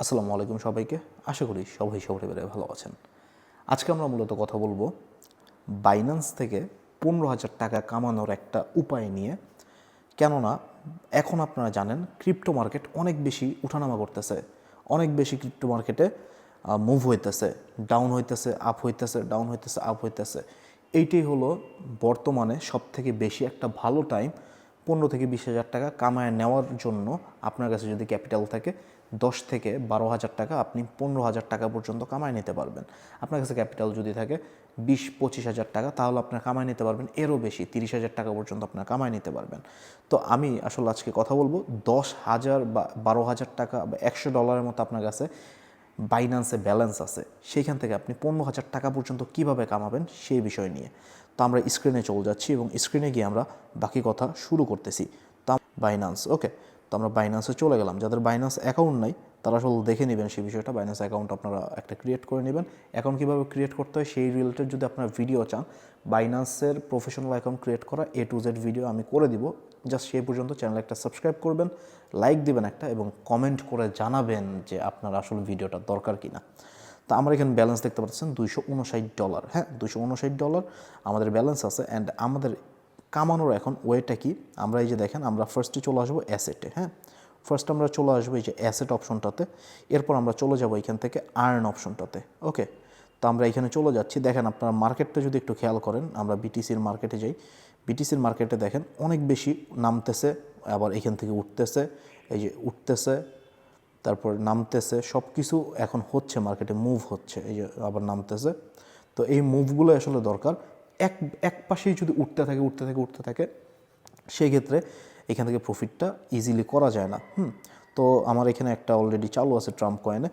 আসসালামু আলাইকুম সবাইকে। আশা করি সবাই সবার এবারে ভালো আছেন। আজকে আমরা মূলত কথা বলব বাইন্যান্স থেকে পনেরো হাজার টাকা কামানোর একটা উপায় নিয়ে। কেননা, এখন আপনারা জানেন ক্রিপ্টো মার্কেট অনেক বেশি উঠানামা করতেছে। অনেক বেশি ক্রিপ্টো মার্কেটে মুভ হইতেছে ডাউন হইতেছে আপ হইতেছে ডাউন হইতেছে আপ হইতেছে। এইটাই হলো বর্তমানে সব থেকে বেশি একটা ভালো টাইম পনেরো থেকে বিশ হাজার টাকা কামায় নেওয়ার জন্য আপনার কাছে যদি ক্যাপিটাল থাকে, দশ থেকে বারো হাজার টাকা আপনি পনেরো হাজার টাকা পর্যন্ত কামায় নিতে পারবেন। আপনার কাছে ক্যাপিটাল যদি থাকে, বিশ পঁচিশ হাজার টাকা, তাহলে আপনার কামায় নিতে পারবেন, এরও বেশি, তিরিশ হাজার টাকা পর্যন্ত আপনার কামায় নিতে পারবেন। তো আমি আসলে আজকে কথা বলব, দশ হাজার বা বারো হাজার টাকা বা একশো ডলারের মতো আপনার কাছে বাইন্যান্সে ব্যালেন্স আছে সেইখান থেকে আপনি পনেরো হাজার টাকা পর্যন্ত কীভাবে কামাবেন, সেই বিষয় নিয়ে। তো আমরা স্ক্রিনে চলে যাচ্ছি এবং স্ক্রিনে গিয়ে আমরা বাকি কথা শুরু করতেছি। তা বাইন্যান্স ওকে তো আমরা বাইন্যান্সে চলে গেলাম। যাদের বাইন্যান্স অ্যাকাউন্ট নাই, তারা আসলে দেখে নেবেন সেই বিষয়টা। বাইন্যান্স অ্যাকাউন্ট আপনারা একটা ক্রিয়েট করে নেবেন। অ্যাকাউন্ট কীভাবে ক্রিয়েট করতে হয়, সেই রিলেটেড যদি আপনারা ভিডিও চান বাইন্যান্সের প্রফেশনাল অ্যাকাউন্ট ক্রিয়েট করা এ টু জেড ভিডিও আমি করে দিব। জাস্ট সেই পর্যন্ত চ্যানেল একটা সাবস্ক্রাইব করবেন লাইক দিবেন একটা এবং কমেন্ট করে জানাবেন যে আপনার আসলে ভিডিওটা দরকার কিনা। তা আমরা এখানে ব্যালেন্স দেখতে পাচ্ছেন দুইশো উনষাট ডলার হ্যাঁ? দুইশো উনষাট ডলার আমাদের ব্যালেন্স আছে অ্যান্ড আমাদের কামানোর এখন ওয়েটা কি? আমরা এই যে দেখেন, আমরা ফার্স্টে চলে আসব অ্যাসেটে হ্যাঁ? ফার্স্ট আমরা চলে আসব এই যে অ্যাসেট অপশনটাতে এরপর আমরা চলে যাব এখান থেকে আর্ন অপশনটাতে ওকে তো আমরা এখানে চলে যাচ্ছি। দেখেন আপনারা মার্কেটটা যদি একটু খেয়াল করেন, আমরা বিটিসির মার্কেটে যাই। বিটিসির মার্কেটে দেখেন অনেক বেশি নামতেছে, আবার এখান থেকে উঠতেছে, এই যে উঠতেছে তারপর নামতেছে সব কিছু এখন হচ্ছে মার্কেটে মুভ হচ্ছে, এই যে আবার নামতেছে। তো এই মুভগুলো আসলে দরকার। এক এক পাশেই যদি উঠতে থাকে উঠতে থাকে উঠতে থাকে সেই ক্ষেত্রে এখান থেকে প্রফিটটা ইজিলি করা যায় না। হুম, তো আমার এখানে একটা অলরেডি চালু আছে ট্রাম্প কয়েনে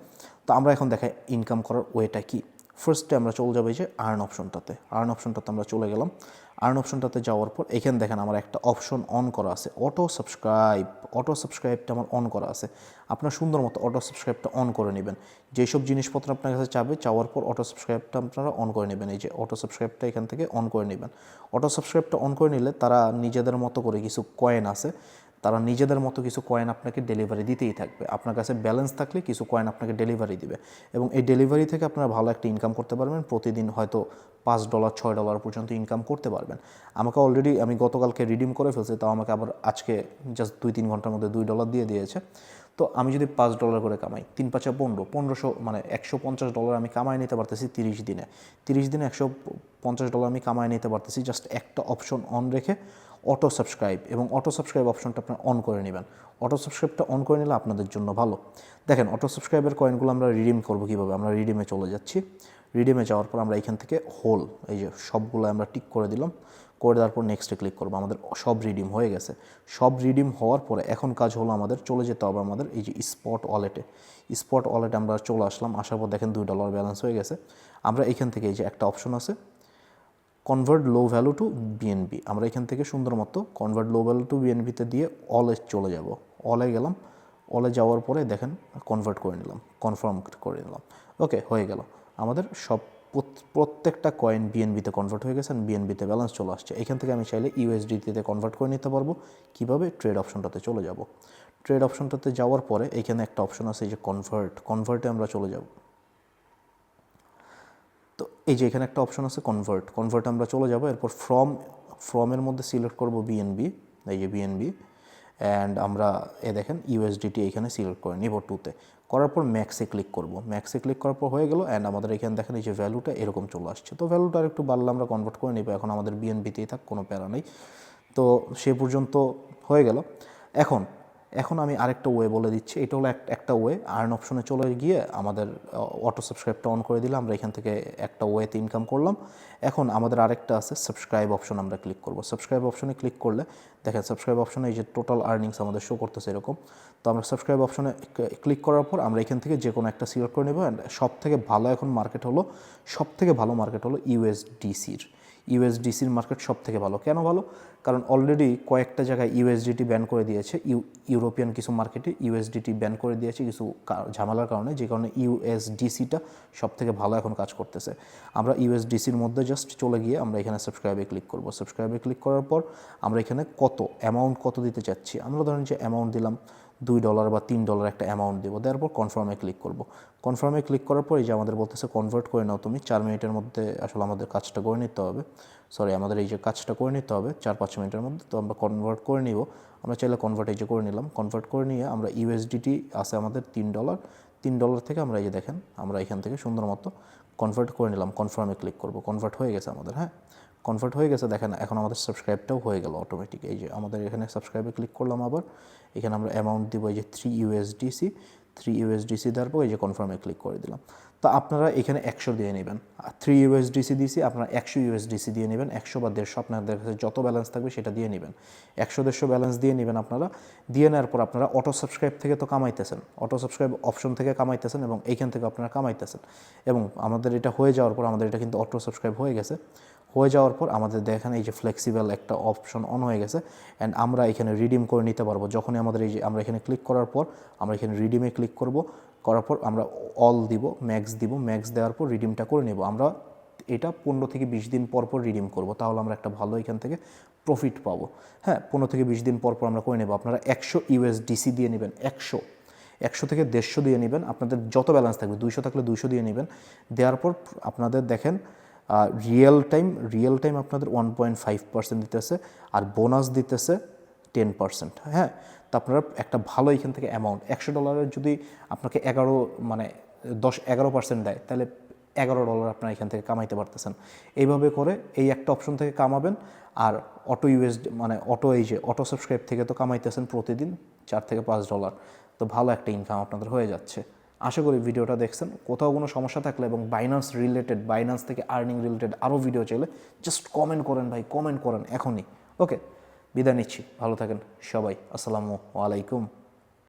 তো আমরা এখন দেখাই ইনকাম করার ওয়েটা কি। ফার্স্টে আমরা চলে যাব যে আর্ন অপশনটাতে আর্ন অপশনটাতে আমরা চলে গেলাম। আর্ন অপশনটাতে যাওয়ার পর এখানে দেখেন আমার একটা অপশন অন করা আছে। অটো সাবস্ক্রাইব অটো সাবস্ক্রাইবটা আমার অন করা আছে। আপনার সুন্দর মতো অটো সাবস্ক্রাইবটা অন করে নেবেন। যেসব জিনিসপত্র আপনার কাছে চাবে, চাওয়ার পর অটো সাবস্ক্রাইবটা আপনারা অন করে নেবেন। এই যে অটো সাবস্ক্রাইবটা এখান থেকে অন করে নেবেন। অটো সাবস্ক্রাইবটা অন করে নিলে তারা নিজেদের মতো করে কিছু কয়েন আছে। তারা নিজেদের মতো কিছু কয়েন আপনাকে ডেলিভারি দিতেই থাকবে। আপনার কাছে ব্যালেন্স থাকলে কিছু কয়েন আপনাকে ডেলিভারি দিবে। এবং এই ডেলিভারি থেকে আপনারা ভালো একটা ইনকাম করতে পারবেন। প্রতিদিন হয়তো পাঁচ ডলার ছয় ডলার পর্যন্ত ইনকাম করতে পারবেন। আমাকে অলরেডি আমি গতকালকে রিডিম করে ফেলছি, তাও আমাকে আবার আজকে জাস্ট দুই তিন ঘণ্টার মধ্যে দুই ডলার দিয়ে দিয়েছে। তো আমি যদি পাঁচ ডলার করে কামাই, তিন পাঁচা পনেরো, পনেরোশো মানে একশো পঞ্চাশ ডলার আমি কামাই নিতে পারতেছি তিরিশ দিনে। তিরিশ দিনে একশো পঞ্চাশ ডলার আমি কামাই নিতে পারতেছি জাস্ট একটা অপশন অন রেখে অটো সাবস্ক্রাইব এবং অটো সাবস্ক্রাইব অপশনটা আপনার অন করে নেবেন। অটো সাবস্ক্রাইবটা অন করে নিলে আপনাদের জন্য ভালো। দেখেন অটো সাবস্ক্রাইবের কয়েনগুলো আমরা রিডিম করব কীভাবে? আমরা রিডিমে চলে যাচ্ছি। রিডিমে যাওয়ার পর আমরা এখান থেকে হোল এই যে সবগুলো আমরা টিক করে দিলাম। করে দেওয়ার পর নেক্সটে ক্লিক করব। আমাদের সব রিডিম হয়ে গেছে। সব রিডিম হওয়ার পরে এখন কাজ হলো আমাদের চলে যেতে হবে আমাদের এই যে স্পট ওয়ালেটে স্পট ওয়ালেটে আমরা চলে আসলাম। আসার পর দেখেন দুই ডলার ব্যালেন্স হয়ে গেছে। আমরা এখান থেকে এই যে একটা অপশন আছে convert low value to BNB আমরা এখান থেকে সুন্দর মতো কনভার্ট লো ভ্যালু টু বিএনবিতে দিয়ে অলে চলে যাব। অলে গেলাম। অলে যাওয়ার পরে দেখেন কনভার্ট করে নিলাম কনফার্ম করে নিলাম। ওকে হয়ে গেল। আমাদের সব প্রত্যেকটা কয়েন বিএনবিতে কনভার্ট হয়ে গেছে বিএনবিতে ব্যালেন্স চলে আসছে। এখান থেকে আমি চাইলে ইউএসডিতে কনভার্ট করে নিতে পারব। কীভাবে? ট্রেড অপশনটাতে চলে যাব। ট্রেড অপশনটাতে যাওয়ার পরে এখানে একটা অপশন আছে যে কনভার্ট কনভার্টে আমরা চলে যাব। এই যে এখানে একটা অপশন আছে কনভার্ট কনভার্ট আমরা চলে যাব, এরপর ফ্রম ফ্রমের মধ্যে সিলেক্ট করব বিএনবি এই যে বিএনবি অ্যান্ড আমরা এ দেখেন ইউএসডিটি এখানে সিলেক্ট করে নিব টুতে করার পর ম্যাক্সে ক্লিক করব। ম্যাক্সে ক্লিক করার পর হয়ে গেল অ্যান্ড আমাদের এখানে দেখেন এই যে ভ্যালুটা এরকম চলে আসছে। তো ভ্যালুটা আর একটু বাড়লে আমরা কনভার্ট করে নিব, এখন আমাদের বিএনবিতেই থাক, কোনো প্যারা নেই। তো সে পর্যন্ত হয়ে গেল। এখন এখন আমি আরেকটা ওয়ে বলে দিচ্ছি। এটা হলো একটা ওয়ে। আর্ন অপশনে চলে গিয়ে আমাদের অটো সাবস্ক্রাইবটা অন করে দিলে আমরা এখান থেকে একটা ওয়েতে ইনকাম করলাম। এখন আমাদের আরেকটা আছে সাবস্ক্রাইব অপশন আমরা ক্লিক করব। সাবস্ক্রাইব অপশনে ক্লিক করলে, দেখেন সাবস্ক্রাইব অপশনে এই যে টোটাল আর্নিংস আমাদের শো করতেছে এরকম। তো আমরা সাবস্ক্রাইব অপশনে ক্লিক করার পর আমরা এখান থেকে যে কোনো একটা সিলেক্ট করে নেব। অ্যান্ড সব থেকে ভালো এখন মার্কেট হলো সব থেকে ভালো মার্কেট হলো ইউএসডিসির ইউএসডিসির মার্কেট সব থেকে ভালো। কেন ভালো? কারণ অলরেডি কয়েকটা জায়গায় ইউএসডিটি ব্যান করে দিয়েছে, ইউ, ইউরোপিয়ান কিছু মার্কেটে ইউএসডিটি ব্যান করে দিয়েছে কিছু ঝামেলার কারণে, যে কারণে ইউএসডিসিটা সব থেকে ভালো এখন কাজ করতেছে। আমরা ইউএসডিসির মধ্যে জাস্ট চলে গিয়ে আমরা এখানে সাবস্ক্রাইবে ক্লিক করব। সাবস্ক্রাইবে ক্লিক করার পর আমরা এখানে কত অ্যামাউন্ট কত দিতে চাচ্ছি? আমরা ধরেন যে অ্যামাউন্ট দিলাম দুই ডলার বা তিন ডলার একটা অ্যামাউন্ট দেবো। দেওয়ার পর কনফার্মে ক্লিক করব। কনফার্মে ক্লিক করার পর যে আমাদের বলতেছে কনভার্ট করে নাও তুমি, চার মিনিটের মধ্যে আসলে আমাদের কাজটা করে নিতে হবে। সরি আমাদের এই যে কাজটা করে নিতে হবে চার পাঁচ মিনিটের মধ্যে। তো আমরা কনভার্ট করে নিব। আমরা চাইলে কনভার্ট এই যে করে নিলাম। কনভার্ট করে নিয়ে আমরা ইউএসডিটি আছে আমাদের তিন ডলার তিন ডলার থেকে আমরা এই যে দেখেন, আমরা এখান থেকে সুন্দর মতো কনভার্ট করে নিলাম। কনফার্মে ক্লিক করব। কনভার্ট হয়ে গেছে আমাদের হ্যাঁ? কনভার্ট হয়ে গেছে, দেখেন এখন আমাদের সাবস্ক্রাইবটাও হয়ে গেল অটোমেটিক এই যে আমাদের এখানে সাবস্ক্রাইবে ক্লিক করলাম আবার, এখানে আমরা অ্যামাউন্ট দিব এই যে থ্রি ইউএসডিসি থ্রি ইউএসডিসি দেওয়ার পর এই যে কনফার্মে ক্লিক করে দিলাম। তো আপনারা এখানে একশো দিয়ে নেবেন। থ্রি ইউএসডিসি দিয়েছি আপনারা একশো ইউএসডিসি দিয়ে নেবেন। একশো বা দেড়শো আপনাদের কাছে যত ব্যালেন্স থাকবে সেটা দিয়ে নেবেন। একশো দেড়শো ব্যালেন্স দিয়ে নেবেন আপনারা। দিয়ে নেওয়ার পর আপনারা অটো সাবস্ক্রাইব থেকে তো কামাইতেছেন। অটো সাবস্ক্রাইব অপশন থেকে কামাইতেছেন এবং এইখান থেকে আপনারা কামাইতেছেন। এবং আমাদের এটা হয়ে যাওয়ার পর আমাদের এটা কিন্তু অটো সাবস্ক্রাইব হয়ে গেছে। হয়ে যাওয়ার পর আমাদের দেখেন এই যে ফ্লেক্সিবল একটা অপশন অন হয়ে গেছে অ্যান্ড আমরা এখানে রিডিম করে নিতে পারব। যখনই আমাদের এই যে আমরা এখানে ক্লিক করার পর আমরা এখানে রিডিমে ক্লিক করব, করার পর আমরা অল দিব ম্যাক্স দিব ম্যাক্স দেওয়ার পর রিডিমটা করে নেব। আমরা এটা পনেরো থেকে বিশ দিন পর পর রিডিম করব, তাহলে আমরা একটা ভালো এখান থেকে প্রফিট পাবো। হ্যাঁ পনেরো থেকে বিশ দিন পর পর আমরা করে নেব। আপনারা একশো ইউএসডিসি দিয়ে নেবেন, একশো। একশো থেকে দেড়শো দিয়ে নেবেন। আপনাদের যত ব্যালেন্স থাকবে, দুইশো থাকলে দুইশো দিয়ে নেবেন। দেওয়ার পর আপনাদের দেখেন রিয়েল টাইম রিয়েল টাইম আপনাদের ওয়ান পয়েন্ট ফাইভ পার্সেন্ট দিতেছে আর বোনাস দিতেছে টেন পার্সেন্ট হ্যাঁ? তো আপনারা একটা ভালো এখান থেকে অ্যামাউন্ট একশো ডলারের যদি আপনাকে এগারো মানে দশ, এগারো পার্সেন্ট দেয়, তাহলে এগারো ডলার আপনারা এখান থেকে কামাইতে পারতেছেন। এইভাবে করে এই একটা অপশন থেকে কামাবেন আর অটো ইউএস মানে অটো এই যে অটো সাবস্ক্রাইব থেকে তো কামাইতেছেন প্রতিদিন চার থেকে পাঁচ ডলার তো ভালো একটা ইনকাম আপনাদের হয়ে যাচ্ছে। আশা করি ভিডিওটা দেখছেন। কোথাও কোনো সমস্যা থাকলে এবং বাইনান্স রিলেটেড বাইনান্স থেকে আর্নিং রিলেটেড আরও ভিডিও চাইলে জাস্ট কমেন্ট করেন ভাই কমেন্ট করেন এখনই। ওকে বিদায় নিচ্ছি। ভালো থাকেন সবাই। আসসালামু আলাইকুম।